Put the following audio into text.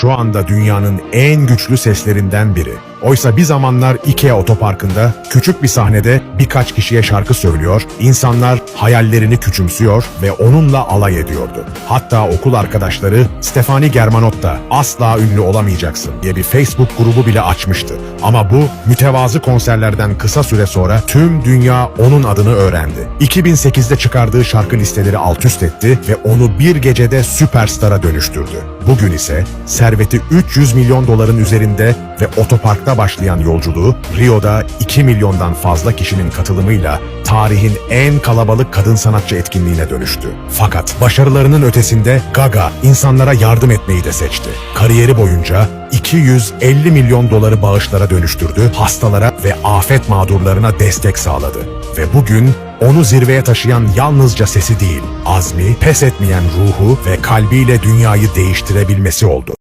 şu anda dünyanın en güçlü seslerinden biri. Oysa bir zamanlar Ikea otoparkında küçük bir sahnede birkaç kişiye şarkı söylüyor, insanlar hayallerini küçümsüyor ve onunla alay ediyordu. Hatta okul arkadaşları Stefani Germanotta asla ünlü olamayacaksın diye bir Facebook grubu bile açmıştı. Ama bu mütevazı konserlerden kısa süre sonra tüm dünya onun adını öğrendi. 2008'de çıkardığı şarkı listeleri alt üst etti ve onu bir gecede süperstara dönüştürdü. Bugün ise serveti 300 milyon doların üzerinde ve otoparkta başlayan yolculuğu Rio'da 2 milyondan fazla kişinin katılımıyla tarihin en kalabalık kadın sanatçı etkinliğine dönüştü. Fakat başarılarının ötesinde Gaga insanlara yardım etmeyi de seçti. Kariyeri boyunca 250 milyon doları bağışlara dönüştürdü, hastalara ve afet mağdurlarına destek sağladı. Ve bugün onu zirveye taşıyan yalnızca sesi değil, azmi, pes etmeyen ruhu ve kalbiyle dünyayı değiştirebilmesi oldu.